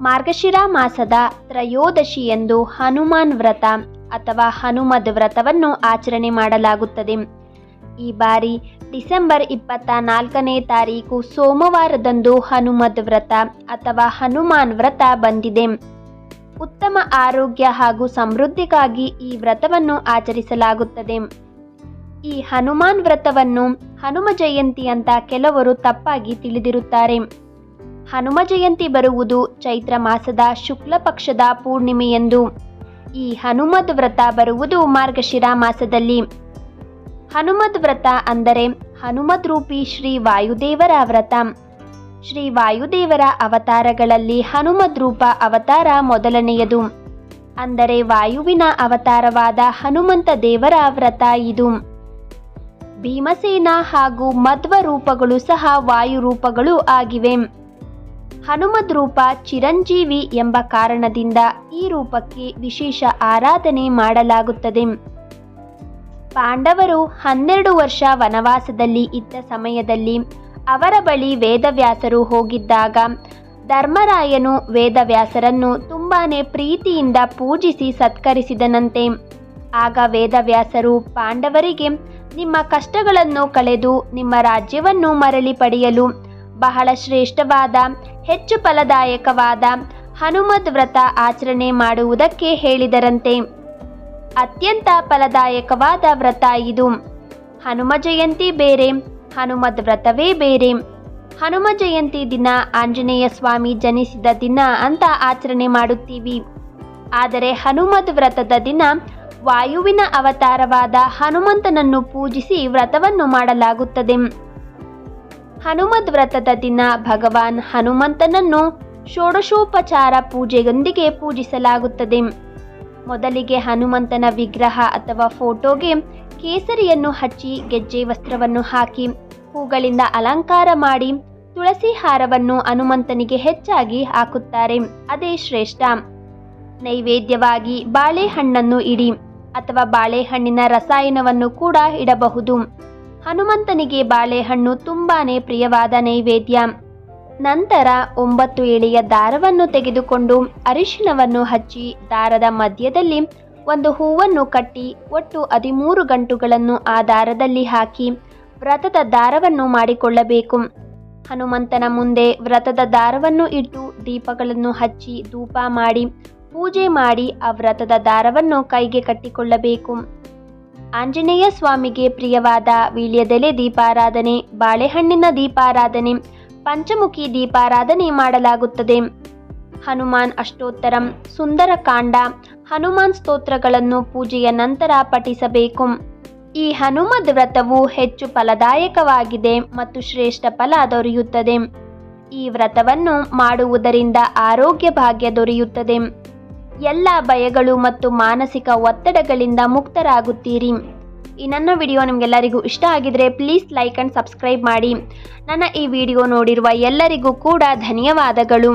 ಮಾರ್ಗಶಿರ ಮಾಸದ ತ್ರಯೋದಶಿಯಂದು ಹನುಮಾನ್ ವ್ರತ ಅಥವಾ ಹನುಮದ್ ವ್ರತವನ್ನು ಆಚರಣೆ ಮಾಡಲಾಗುತ್ತದೆ. ಈ ಬಾರಿ ಡಿಸೆಂಬರ್ ಇಪ್ಪತ್ತ ನಾಲ್ಕನೇ ತಾರೀಕು ಸೋಮವಾರದಂದು ಹನುಮದ್ ವ್ರತ ಅಥವಾ ಹನುಮಾನ್ ವ್ರತ ಬಂದಿದೆ. ಉತ್ತಮ ಆರೋಗ್ಯ ಹಾಗೂ ಸಮೃದ್ಧಿಗಾಗಿ ಈ ವ್ರತವನ್ನು ಆಚರಿಸಲಾಗುತ್ತದೆ. ಈ ಹನುಮಾನ್ ವ್ರತವನ್ನು ಹನುಮ ಜಯಂತಿ ಅಂತ ಕೆಲವರು ತಪ್ಪಾಗಿ ತಿಳಿದಿರುತ್ತಾರೆ. ಹನುಮ ಜಯಂತಿ ಬರುವುದು ಚೈತ್ರ ಮಾಸದ ಶುಕ್ಲ ಪಕ್ಷದ ಪೂರ್ಣಿಮೆಯಂದು. ಈ ಹನುಮದ್ ವ್ರತ ಬರುವುದು ಮಾರ್ಗಶಿರ ಮಾಸದಲ್ಲಿ. ಹನುಮದ್ ವ್ರತ ಅಂದರೆ ಹನುಮದ್ ರೂಪಿ ಶ್ರೀ ವಾಯುದೇವರ ವ್ರತ. ಶ್ರೀ ವಾಯುದೇವರ ಅವತಾರಗಳಲ್ಲಿ ಹನುಮದ್ ರೂಪ ಅವತಾರ ಮೊದಲನೆಯದು. ಅಂದರೆ ವಾಯುವಿನ ಅವತಾರವಾದ ಹನುಮಂತ ದೇವರ ವ್ರತ ಇದು. ಭೀಮಸೇನ ಹಾಗೂ ಮಧ್ವ ರೂಪಗಳು ಸಹ ವಾಯು ರೂಪಗಳು ಆಗಿವೆ. ಹನುಮದ್ ರೂಪ ಚಿರಂಜೀವಿ ಎಂಬ ಕಾರಣದಿಂದ ಈ ರೂಪಕ್ಕೆ ವಿಶೇಷ ಆರಾಧನೆ ಮಾಡಲಾಗುತ್ತದೆ. ಪಾಂಡವರು ಹನ್ನೆರಡು ವರ್ಷ ವನವಾಸದಲ್ಲಿ ಇದ್ದ ಸಮಯದಲ್ಲಿ ಅವರ ಬಳಿ ವೇದವ್ಯಾಸರು ಹೋಗಿದ್ದಾಗ ಧರ್ಮರಾಯನು ವೇದವ್ಯಾಸರನ್ನು ತುಂಬಾನೇ ಪ್ರೀತಿಯಿಂದ ಪೂಜಿಸಿ ಸತ್ಕರಿಸಿದನಂತೆ. ಆಗ ವೇದವ್ಯಾಸರು ಪಾಂಡವರಿಗೆ, ನಿಮ್ಮ ಕಷ್ಟಗಳನ್ನು ಕಳೆದು ನಿಮ್ಮ ರಾಜ್ಯವನ್ನು ಮರಳಿ ಪಡೆಯಲು ಬಹಳ ಶ್ರೇಷ್ಠವಾದ, ಹೆಚ್ಚು ಫಲದಾಯಕವಾದ ಹನುಮದ್ ವ್ರತ ಆಚರಣೆ ಮಾಡುವುದಕ್ಕೆ ಹೇಳಿದರಂತೆ. ಅತ್ಯಂತ ಫಲದಾಯಕವಾದ ವ್ರತ ಇದು. ಹನುಮ ಜಯಂತಿ ಬೇರೆ, ಹನುಮದ್ ವ್ರತವೇ ಬೇರೆ. ಹನುಮ ಜಯಂತಿ ದಿನ ಆಂಜನೇಯ ಸ್ವಾಮಿ ಜನಿಸಿದ ದಿನ ಅಂತ ಆಚರಣೆ ಮಾಡುತ್ತೀವಿ. ಆದರೆ ಹನುಮದ್ ವ್ರತದ ದಿನ ವಾಯುವಿನ ಅವತಾರವಾದ ಹನುಮಂತನನ್ನು ಪೂಜಿಸಿ ವ್ರತವನ್ನು ಮಾಡಲಾಗುತ್ತದೆ. ಹನುಮದ್ ವ್ರತದ ದಿನ ಭಗವಾನ್ ಹನುಮಂತನನ್ನು ಷೋಡಶೋಪಚಾರ ಪೂಜೆಯೊಂದಿಗೆ ಪೂಜಿಸಲಾಗುತ್ತದೆ. ಮೊದಲಿಗೆ ಹನುಮಂತನ ವಿಗ್ರಹ ಅಥವಾ ಫೋಟೋಗೆ ಕೇಸರಿಯನ್ನು ಹಚ್ಚಿ ಗೆಜ್ಜೆ ವಸ್ತ್ರವನ್ನು ಹಾಕಿ, ಹೂಗಳಿಂದ ಅಲಂಕಾರ ಮಾಡಿ ತುಳಸಿ ಹಾರವನ್ನು ಹನುಮಂತನಿಗೆ ಹೆಚ್ಚಾಗಿ ಹಾಕುತ್ತಾರೆ. ಅದೇ ಶ್ರೇಷ್ಠ. ನೈವೇದ್ಯವಾಗಿ ಬಾಳೆಹಣ್ಣನ್ನು ಇಡಿ ಅಥವಾ ಬಾಳೆಹಣ್ಣಿನ ರಸಾಯನವನ್ನು ಕೂಡ ಇಡಬಹುದು. ಹನುಮಂತನಿಗೆ ಬಾಳೆಹಣ್ಣು ತುಂಬಾನೇ ಪ್ರಿಯವಾದ ನೈವೇದ್ಯ. ನಂತರ ಒಂಬತ್ತು ಎಳೆಯ ದಾರವನ್ನು ತೆಗೆದುಕೊಂಡು ಅರಿಶಿಣವನ್ನು ಹಚ್ಚಿ ದಾರದ ಮಧ್ಯದಲ್ಲಿ ಒಂದು ಹೂವನ್ನು ಕಟ್ಟಿ ಒಟ್ಟು ಹದಿಮೂರು ಗಂಟುಗಳನ್ನು ಆ ದಾರದಲ್ಲಿ ಹಾಕಿ ವ್ರತದ ದಾರವನ್ನು ಮಾಡಿಕೊಳ್ಳಬೇಕು. ಹನುಮಂತನ ಮುಂದೆ ವ್ರತದ ದಾರವನ್ನು ಇಟ್ಟು ದೀಪಗಳನ್ನು ಹಚ್ಚಿ ಧೂಪ ಮಾಡಿ, ಪೂಜೆ ಮಾಡಿ ಆ ವ್ರತದ ದಾರವನ್ನು ಕೈಗೆ ಕಟ್ಟಿಕೊಳ್ಳಬೇಕು. ಆಂಜನೇಯ ಸ್ವಾಮಿಗೆ ಪ್ರಿಯವಾದ ವೀಳ್ಯದೆಲೆ ದೀಪಾರಾಧನೆ, ಬಾಳೆಹಣ್ಣಿನ ದೀಪಾರಾಧನೆ, ಪಂಚಮುಖಿ ದೀಪಾರಾಧನೆ ಮಾಡಲಾಗುತ್ತದೆ. ಹನುಮಾನ್ ಅಷ್ಟೋತ್ತರಂ ಸುಂದರಕಾಂಡ ಹನುಮಾನ್ ಸ್ತೋತ್ರಗಳನ್ನು ಪೂಜೆಯ ನಂತರ ಪಠಿಸಬೇಕು. ಈ ಹನುಮದ್ ವ್ರತವು ಹೆಚ್ಚು ಫಲದಾಯಕವಾಗಿದೆ ಮತ್ತು ಶ್ರೇಷ್ಠ ಫಲ ದೊರೆಯುತ್ತದೆ. ಈ ವ್ರತವನ್ನು ಮಾಡುವುದರಿಂದ ಆರೋಗ್ಯ ಭಾಗ್ಯ ದೊರೆಯುತ್ತದೆ. ಎಲ್ಲ ಭಯಗಳು ಮತ್ತು ಮಾನಸಿಕ ಒತ್ತಡಗಳಿಂದ ಮುಕ್ತರಾಗುತ್ತೀರಿ. ಈ ನನ್ನ ವಿಡಿಯೋ ನಿಮಗೆಲ್ಲರಿಗೂ ಇಷ್ಟ ಆಗಿದ್ರೆ ಪ್ಲೀಸ್ ಲೈಕ್ ಆ್ಯಂಡ್ ಸಬ್ಸ್ಕ್ರೈಬ್ ಮಾಡಿ. ನನ್ನ ಈ ವಿಡಿಯೋ ನೋಡಿರುವ ಎಲ್ಲರಿಗೂ ಕೂಡ ಧನ್ಯವಾದಗಳು.